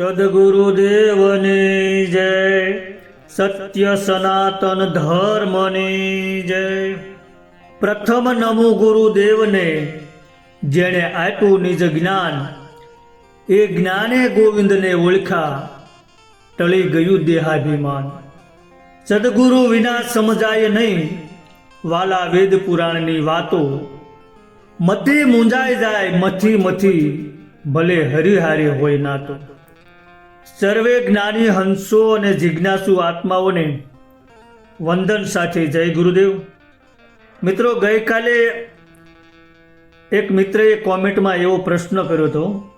સદગુરુદેવની જય. સત્ય સનાતન ધર્મની જય. પ્રથમ નમો ગુરુદેવને જેણે આપ્યું નિજ જ્ઞાન, એ જ્ઞાને ગોવિંદને ઓળખા, ટળી ગયું દેહાભિમાન. સદગુરુ વિના સમજાય નહીં વાલા વેદ પુરાણની વાતો. મથી મૂંઝાઈ જાય, મથી મથી ભલે હરિહારી હોય નાતો. સર્વે જ્ઞાની હંસો અને જિજ્ઞાસુ આત્માઓને વંદન સાથે જય ગુરુદેવ. મિત્રો, ગઈકાલે એક મિત્રએ કોમેન્ટમાં એવો પ્રશ્ન કર્યો હતો.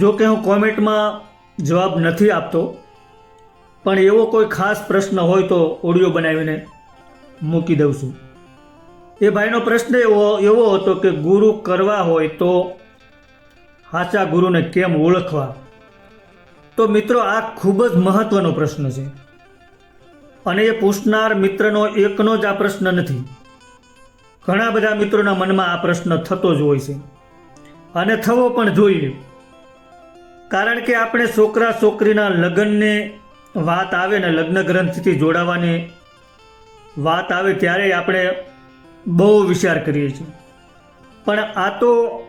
જો કે હું કોમેન્ટમાં જવાબ નથી આપતો, પણ એવો કોઈ ખાસ પ્રશ્ન હોય તો ઓડિયો બનાવીને મૂકી દઉં છું. એ ભાઈનો પ્રશ્ન એવો એવો હતો કે ગુરુ કરવા હોય તો સાચા ગુરુને કેમ ઓળખવા? તો મિત્રો આ ખૂબ જ મહત્વનો પ્રશ્ન છે. અને એ પૂછનાર મિત્રનો એકનો જ આ પ્રશ્ન નથી. ઘણા બધા મિત્રોના મનમાં આ પ્રશ્ન થતો જ હોય છે. અને થવો પણ જોઈએ. કારણ કે આપણે છોકરા છોકરીના લગ્નને વાત આવે ને લગ્ન ગ્રંથથી જોડાવાની વાત આવે ત્યારે આપણે બહુ વિચાર કરીએ છીએ. પણ આ તો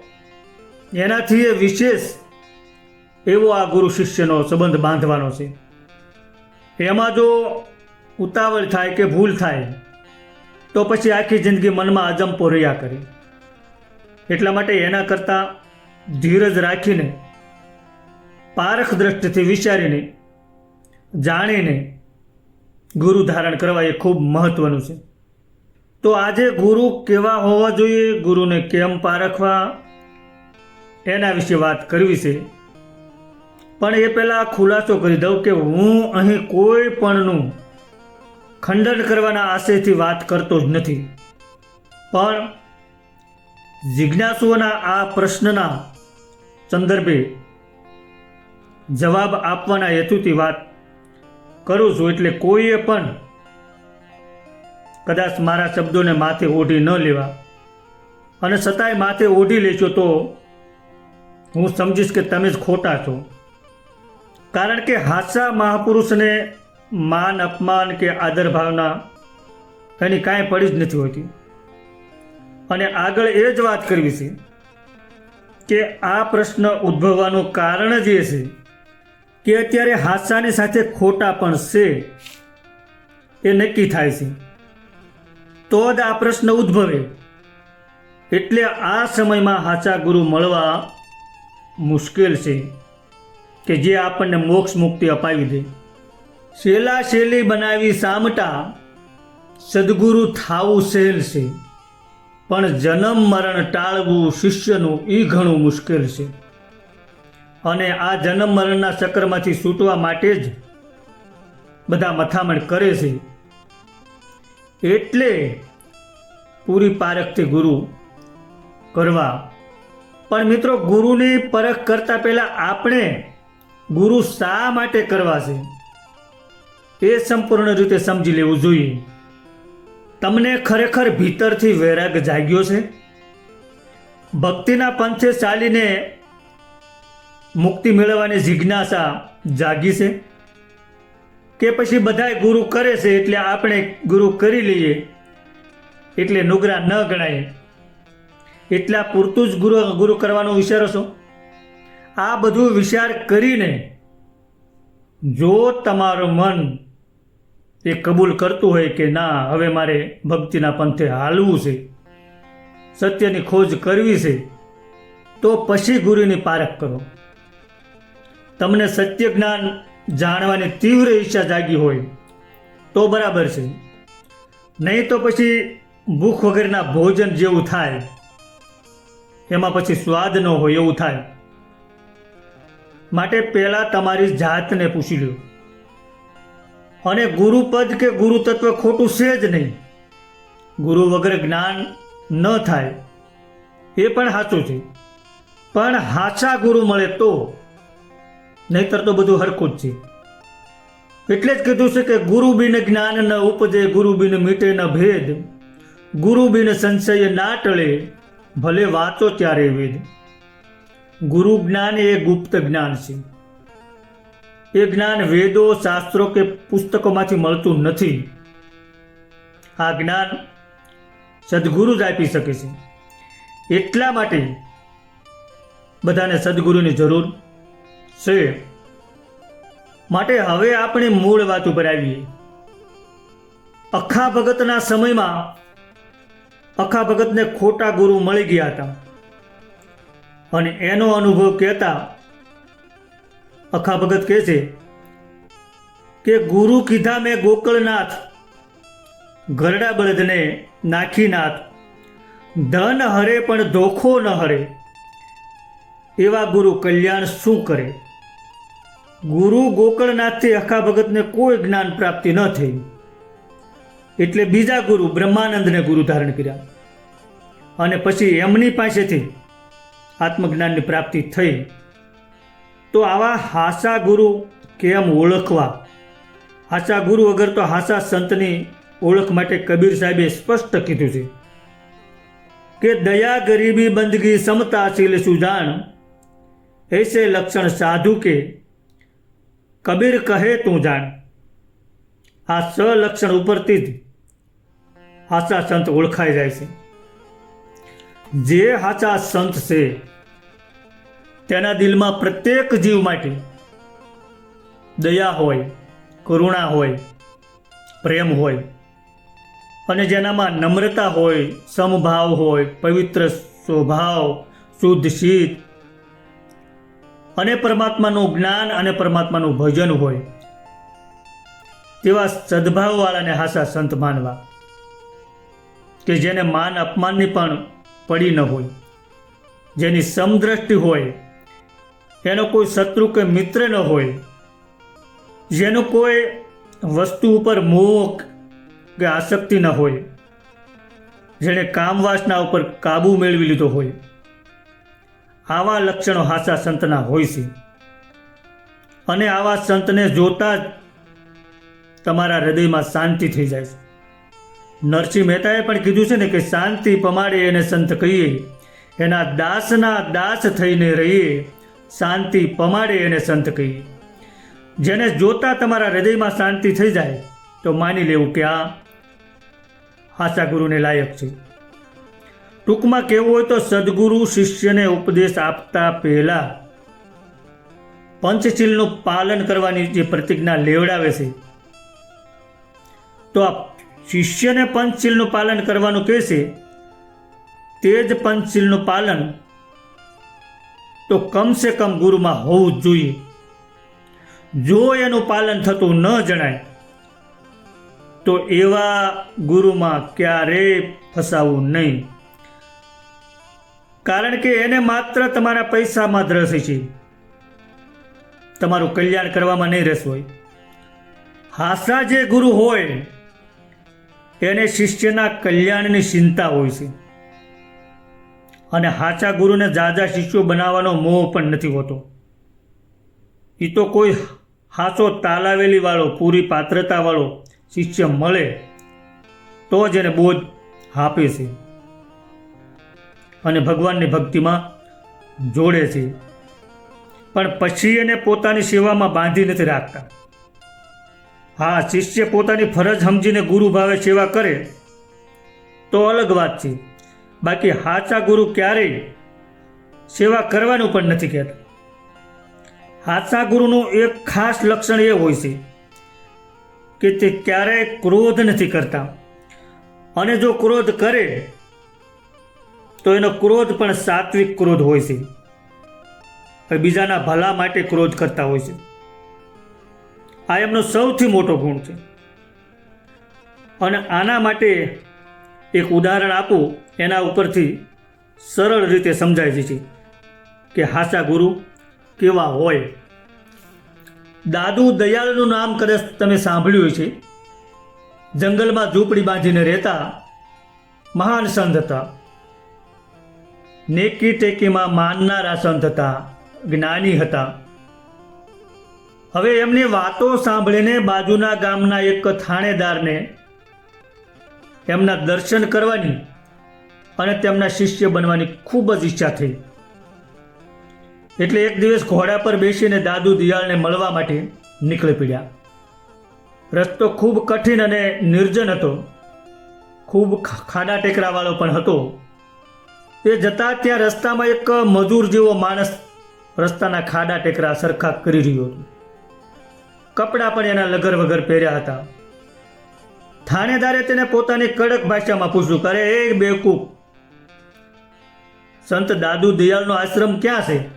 એનાથી એ વિશેષ એવો આ ગુરુ શિષ્યનો સંબંધ બાંધવાનો છે. એમાં જો ઉતાવળ થાય કે ભૂલ થાય, તો પછી આખી જિંદગી મનમાં અજંપો રહ્યા કરે. એટલા માટે એના કરતાં ધીરજ રાખીને, પારખ દ્રષ્ટિથી વિચારીને, જાણીને ગુરુ ધારણ કરવા એ ખૂબ મહત્વનું છે. તો આજે ગુરુ કેવા હોવા જોઈએ, ગુરુને કેમ પારખવા, એના વિશે વાત કરવી છે. પણ એ પહેલાં ખુલાસો કરી દઉં કે હું અહીં કોઈ પણનું ખંડન કરવાના આશયથી વાત કરતો જ નથી. પણ જિજ્ઞાસુઓના આ પ્રશ્નના સંદર્ભે જવાબ આપવાના હેતુથી વાત કરું છું એટલે કોઈએ પણ કદાચ મારા શબ્દોને માથે ઓઢી ન લેવા. અને છતાંય માથે ઓઢી લેશો તો હું સમજીશ કે તમે જ ખોટા છો. કારણ કે હાસા મહાપુરુષને માન, અપમાન કે આદર ભાવના એની કાંઈ પડી જ નથી હોતી. અને આગળ એ જ વાત કરવી છે કે આ પ્રશ્ન ઉદ્ભવવાનું કારણ જ એ છે કે અત્યારે હાસાની સાથે ખોટા પણ છે, એ નક્કી થાય છે. તો જ આ પ્રશ્ન ઉદ્ભવે. એટલે આ સમયમાં હાચા ગુરુ મળવા મુશ્કેલ છે. કે જે આપણને મોક્ષ મુક્તિ અપાવી દે. શેલા શેલી બનાવી સામટા, સદગુરુ થાવું સહેલ છે. પણ જન્મ મરણ ટાળવું શિષ્યનું એ ઘણું મુશ્કેલ છે. અને આ જન્મ મરણના ચક્રમાંથી છૂટવા માટે જ બધા મથામણ કરે છે. એટલે પૂરી પારખથી ગુરુ કરવા. પણ મિત્રો ગુરુની પરખ કરતાં પહેલાં આપણે ગુરુ શા માટે કરવા છે? એ સંપૂર્ણ રીતે સમજી લેવું જોઈએ. તમને ખરેખર ભીતરથી વૈરાગ જાગ્યો છે? ભક્તિના પંથે ચાલીને મુક્તિ મેળવવાની જિજ્ઞાસા જાગી છે? કે પછી બધાય ગુરુ કરે છે એટલે આપણે ગુરુ કરી લઈએ? એટલે નુગરા ન ગણાય. એટલા પૂરતું જ ગુરુ ગુરુ કરવાનો વિચારો છો? આ બધું વિચાર કરીને જો તમારું મન એ કબૂલ કરતું હોય કે ના, હવે મારે ભક્તિના પંથે હાલવું છે, સત્યની ખોજ કરવી છે, તો પછી ગુરુની પારખ કરો. તમને સત્ય જ્ઞાન જાણવાની તીવ્ર ઈચ્છા જાગી હોય, તો બરાબર છે. નહીં તો પછી ભૂખ વગરના ભોજન જેવું થાય. એમાં પછી સ્વાદ ન હોય એવું થાય. માટે પહેલાં તમારી જાતને પૂછી લો અને ગુરુપદ કે ગુરુ તત્વ ખોટું છે જ નહીં. ગુરુ વગર જ્ઞાન ન થાય. એ પણ સાચું છે. પણ હાચા ગુરુ મળે તો? નહીતર તો બધું હરખું જ છે. એટલે જ કીધું છે કે ગુરુ બિન જ્ઞાન ન ઉપજે ગુરુ બિન મીટે ન ભેદ. ગુરુ બિન સંશય ના ટળે, ભલે વાંચો ત્યારે વેદ. ગુરુ જ્ઞાન એ ગુપ્ત જ્ઞાન છે. એ જ્ઞાન વેદો, શાસ્ત્રો કે પુસ્તકોમાંથી મળતું નથી. આ જ્ઞાન સદગુરુ જ આપી શકે છે. એટલા માટે બધાને સદગુરુની જરૂર છે. માટે હવે આપણે મૂળ વાત ઉપર આવીએ. અખા ભગતના સમયમાં અખા ભગતને ખોટા ગુરુ મળી ગયા હતા. અને એનો અનુભવ કહેતા અખા ભગત કહે છે કે ગુરુ કીધા મેં ગોકળનાથ, ગરડા બળદને નાખીનાથ, ધન હરે પણ ધોખો ન હરે. એવા ગુરુ કલ્યાણ શું કરે? ગુરુ ગોકળનાથથી અખા ભગતને કોઈ જ્ઞાન પ્રાપ્તિ ન થઈ. એટલે બીજા ગુરુ બ્રહ્માનંદને ગુરુ ધારણ કર્યા. અને પછી એમની પાસેથી આત્મજ્ઞાનની પ્રાપ્તિ થઈ, તો આવા હાસા ગુરુ કેમ ઓળખવા? હાસા ગુરુ વગર તો હાસા સંતની ઓળખ માટે કબીર સાહેબે સ્પષ્ટ કીધું છે કે દયા ગરીબી બંદગી સમતાશીલ સુજાણ, એસે લક્ષણ સાધુ કે કબીર કહે તું જાણ. આ સ લક્ષણ ઉપરથી જ હાસા સંત ઓળખાઈ જાય છે. જે હાચા સંત છે તેના દિલમાં પ્રત્યેક જીવ માટે દયા હોય, કરુણા હોય, પ્રેમ હોય અને જેનામાં નમ્રતા હોય, સમભાવ હોય, પવિત્ર સ્વભાવ, શુદ્ધ શીત અને પરમાત્માનું જ્ઞાન અને પરમાત્માનું ભજન હોય, તેવા સદભાવવાળાને હાસા સંત માનવા કે જેને માન અપમાનની પણ પડી ન હોય, જેની સમદ્રષ્ટિ હોય એનો કોઈ શત્રુ કે મિત્ર ન હોય. જેનો કોઈ વસ્તુ ઉપર મોહ કે આસક્તિ ન હોય. જેણે કામવાસના ઉપર કાબૂ મેળવી લીધો હોય. આવા લક્ષણો હાસા સંતના હોય છે. અને આવા સંતને જોતા જ તમારા હૃદયમાં શાંતિ થઈ જાય છે. નરસિંહ મહેતાએ પણ કીધું છે ને કે શાંતિ પમાડે એને સંત કહીએ. એના દાસના દાસ થઈને રહીએ. શાંતિ પમાડે એને સંત કહીએ જેને જોતા તમારા હૃદયમાં શાંતિ થઈ જાય, તો માની લેવું કે આ આશા ગુરુને લાયક છે. ટૂંકમાં કહેવું હોય તો સદગુરુ શિષ્યને ઉપદેશ આપતા પહેલાં પંચશીલનું પાલન કરવાની જે પ્રતિજ્ઞા લેવડાવે છે, તો આ શિષ્યને પંચશીલનું પાલન કરવાનું કહેશે તે જ પંચશીલનું પાલન તો કમસે કમ ગુરુમાં હોવું જ જોઈએ. જો એનું પાલન થતું ન જણાય, તો એવા ગુરુમાં ક્યારેય ફસાવું નહીં. કારણ કે એને માત્ર તમારા પૈસામાં જ રસ છે. તમારું કલ્યાણ કરવામાં નહીં રસ હોય. હાસા જે ગુરુ હોય, એને શિષ્યના કલ્યાણની ચિંતા હોય છે. અને હાચા ગુરુને જાજા શિષ્યો બનાવવાનો મોહ પણ નથી હોતો. એ તો કોઈ હાચો તાલાવેલી વાળો, પૂરી પાત્રતાવાળો શિષ્ય મળે, તો જ એને બોધ આપે છે. અને ભગવાનની ભક્તિમાં જોડે છે. પણ પછી એને પોતાની સેવામાં બાંધી નથી રાખતા. હા, શિષ્ય પોતાની ફરજ સમજીને ગુરુ ભાવે સેવા કરે, તો અલગ વાત છે. બાકી હાચા ગુરુ ક્યારેય સેવા કરવાનું પણ નથી કહેતા. હાચા ગુરુનું એક ખાસ લક્ષણ એ હોય છે કે તે ક્યારેય ક્રોધ નથી કરતા. અને જો ક્રોધ કરે, તો એનો ક્રોધ પણ સાત્વિક ક્રોધ હોય છે. બીજાના ભલા માટે ક્રોધ કરતા હોય છે. આ એમનો સૌથી મોટો ગુણ છે. અને આના માટે એક ઉદાહરણ આપું. એના ઉપરથી સરળ રીતે સમજાય છે કે હાસા ગુરુ કેવા હોય. દાદુ દયાળનું નામ કદાચ તમે સાંભળ્યું છે જંગલમાં ઝૂંપડી બાંધીને રહેતા મહાન સંત હતા. નેકી ટેકીમાં માનનારા સંત હતા, જ્ઞાની હતા. હવે એમની વાતો સાંભળીને બાજુના ગામના એક થાણેદારને એમના દર્શન કરવાની અને તેમના શિષ્ય બનવાની ખૂબ જ ઈચ્છા થઈ. એટલે એક દિવસ ઘોડા પર બેસીને દાદુ દિયાળને મળવા માટે નીકળી પડ્યા. રસ્તો ખૂબ કઠિન અને નિર્જન હતો. ખૂબ ખાડા ટેકરાવાળો પણ હતો. એ જતા ત્યાં રસ્તામાં એક મજૂર જેવો માણસ રસ્તાના ખાડા ટેકરા સરખા કરી રહ્યો હતો. કપડાં પણ એના લગર વગર પહેર્યા હતા. થાણેદારે તેને પોતાની કડક ભાષામાં પૂછ્યું કરે એ બેવકૂફ સંત દાદુ દયાળનો આશ્રમ ક્યાં છે?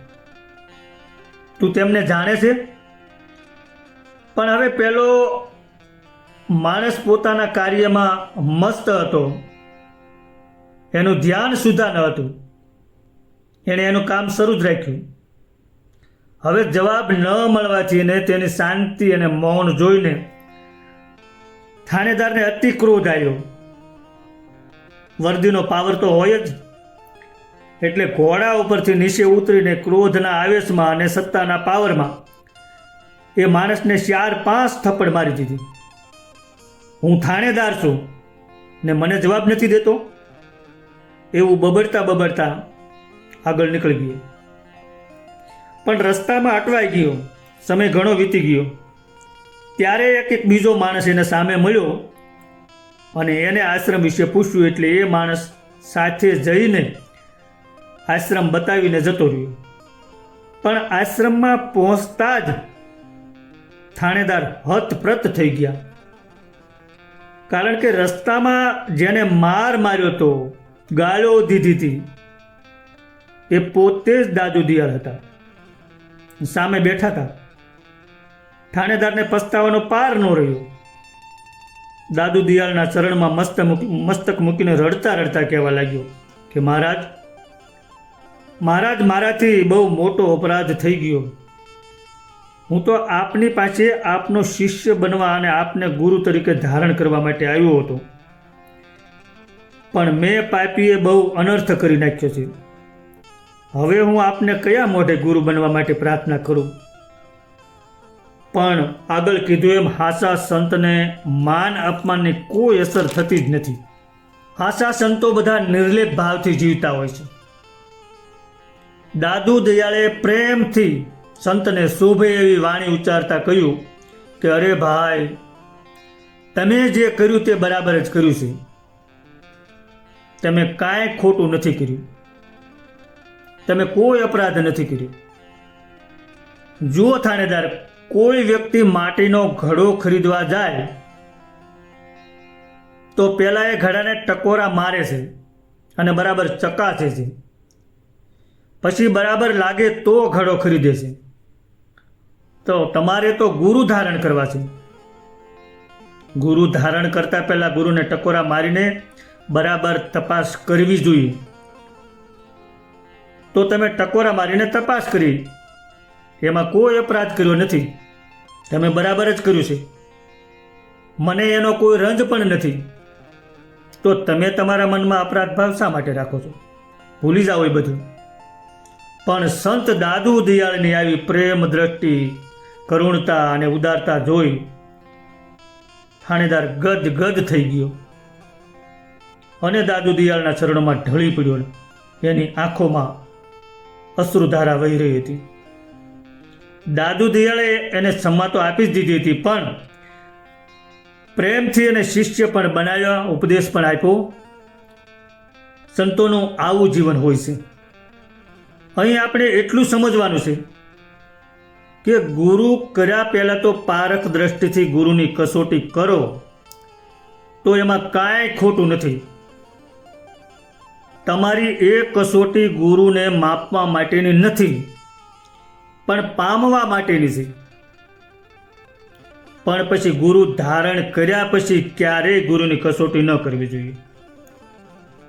તું તેમને જાણે છે? પણ હવે પેલો માણસ પોતાના કાર્યમાં મસ્ત હતો. એનું ધ્યાન સુધા ન હતું. એણે એનું કામ શરૂ જ રાખ્યું. હવે જવાબ ન મળવાથી એને તેની શાંતિ અને મૌન જોઈને થાણેદારને અતિ ક્રોધ આવ્યો. વર્દીનો પાવર તો હોય જ. એટલે ઘોડા ઉપરથી નીચે ઉતરીને ક્રોધના આવેશમાં અને સત્તાના પાવરમાં એ માણસને ચાર પાંચ થપ્પડ મારી દીધી. હું થાણેદાર છું ને મને જવાબ નથી દેતો? એવું બબડતા બબડતા આગળ નીકળી ગયો. પણ રસ્તામાં અટવાઈ ગયો, સમય ઘણો વીતી ગયો. ત્યારે એક એક બીજો માણસ એને સામે મળ્યો અને એને આશ્રમ વિશે પૂછ્યું એટલે એ માણસ સાથે જઈને આશ્રમ બતાવીને જતો રહ્યો. પણ આશ્રમમાં પહોંચતા જ થાણેદાર હતપ્રત થઈ ગયા. કારણ કે રસ્તામાં જેને માર માર્યો હતો ગાળો દીધી હતી. એ પોતે જ દાદુ દિયાળ હતા. સામે બેઠા હતા. થાણેદારને પસ્તાવાનો પાર ન રહ્યો. દાદુ દિયાળના ચરણમાં મસ્ત મૂકી મસ્તક મૂકીને રડતા રડતા કહેવા લાગ્યો કે, મહારાજ મહારાજ મારાથી બહુ મોટો અપરાધ થઈ ગયો. હું તો આપની પાસે આપનો શિષ્ય બનવા અને આપને ગુરુ તરીકે ધારણ કરવા માટે આવ્યો હતો. પણ મેં પાપીએ બહુ અનર્થ કરી નાખ્યો છે. હવે હું આપને કયા મોઢે ગુરુ બનવા માટે પ્રાર્થના કરું? પણ આગળ કીધું એમ હાસા સંતને માન અપમાનની કોઈ અસર થતી જ નથી. હાસા સંતો બધા નિર્લેપ ભાવથી જીવતા હોય છે. દાદુ દયાળે પ્રેમથી સંતને શોભે એવી વાણી ઉચ્ચારતા કહ્યું કે, અરે ભાઈ, તમે જે કર્યું તે બરાબર જ કર્યું છે. તમે કાંઈ ખોટું નથી કર્યું. તમે કોઈ અપરાધ નથી કર્યો. જુઓ થાણેદાર કોઈ વ્યક્તિ માટીનો ઘડો ખરીદવા જાય, તો પહેલાં એ ઘડાને ટકોરા મારે છે અને બરાબર ચકાસે છે. પછી બરાબર લાગે તો ઘડો ખરીદે છે. તો તમારે તો ગુરુ ધારણ કરવા છે. ગુરુ ધારણ કરતા પહેલા ગુરુને ટકોરા મારીને બરાબર તપાસ કરવી જોઈએ. તો તમે ટકોરા મારીને તપાસ કરી. એમાં કોઈ અપરાધ કર્યો નથી. તમે બરાબર જ કર્યું છે. મને એનો કોઈ રંજ પણ નથી. તો તમે તમારા મનમાં અપરાધ ભાવ શા માટે રાખો છો? ભૂલી જાઓ એ બધું. પણ સંત દાદુ દિયાળની આવી પ્રેમ દ્રષ્ટિ, કરુણતા અને ઉદારતા જોઈ થાણેદાર ગદ ગદ થઈ ગયો. અને દાદુ દિયાળના ચરણોમાં ઢળી પડ્યો એની આંખોમાં અશ્રુધારા વહી રહી હતી. દાદુ દિયાળે એને ક્ષમા તો આપી જ દીધી હતી, પણ પ્રેમથી એને શિષ્ય પણ બનાવ્યા, ઉપદેશ પણ આપ્યો. સંતોનું આવું જીવન હોય છે. અહીં આપણે એટલું સમજવાનું છે કે ગુરુ કર્યા પહેલાં તો પારખ દ્રષ્ટિથી ગુરુની કસોટી કરો, તો એમાં કાંઈ ખોટું નથી. તમારી એ કસોટી ગુરુને માપવા માટેની નથી, પણ પામવા માટેની છે. પણ પછી ગુરુ ધારણ કર્યા પછી ક્યારેય ગુરુની કસોટી ન કરવી જોઈએ.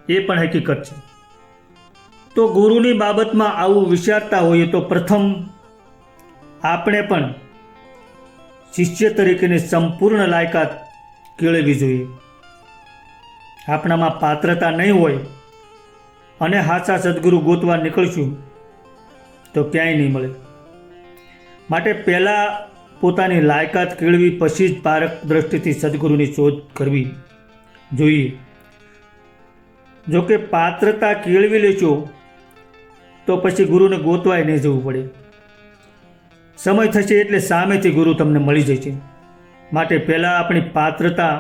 એ પણ હકીકત છે. તો ગુરુની બાબતમાં આવું વિચારતા હોઈએ તો પ્રથમ આપણે પણ શિષ્ય તરીકેની સંપૂર્ણ લાયકાત કેળવવી જોઈએ. આપણામાં પાત્રતા નહીં હોય અને હાચા સદગુરુ ગોતવા નીકળશું તો ક્યાંય નહીં મળે. માટે પહેલાં પોતાની લાયકાત કેળવી પછી જ પારક દ્રષ્ટિથી સદગુરુની શોધ કરવી જોઈએ. જો કે પાત્રતા કેળવી લેશો તો પછી ગુરુને ગોતવાય નહીં જવું પડે. સમય થશે એટલે સામેથી ગુરુ તમને મળી જશે. માટે પહેલાં આપણી પાત્રતા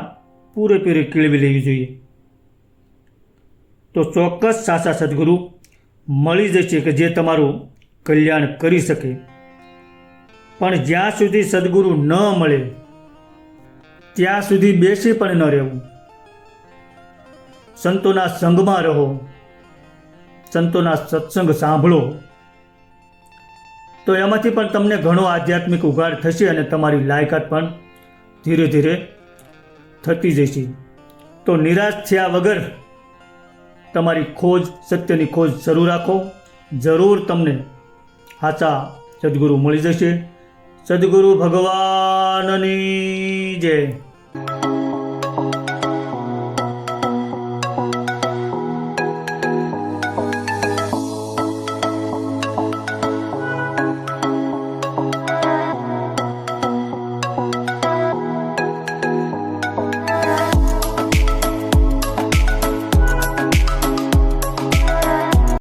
પૂરેપૂરી કેળવી લેવી જોઈએ. તો ચોક્કસ સાચા સદગુરુ મળી જશે કે જે તમારું કલ્યાણ કરી શકે. પણ જ્યાં સુધી સદગુરુ ન મળે, ત્યાં સુધી બેસી પણ ન રહેવું. સંતોના સંગમાં રહો. સંતોના સત્સંગ સાંભળો. તો એમાંથી પણ તમને ઘણો આધ્યાત્મિક ઉઘાડ થશે અને તમારી લાયકાત પણ ધીરે ધીરે થતી જશે. તો નિરાશ થયા વગર તમારી ખોજ, સત્યની ખોજ શરૂ રાખો. જરૂર તમને સાચા સદગુરુ મળી જશે. સદગુરુ ભગવાનની જય.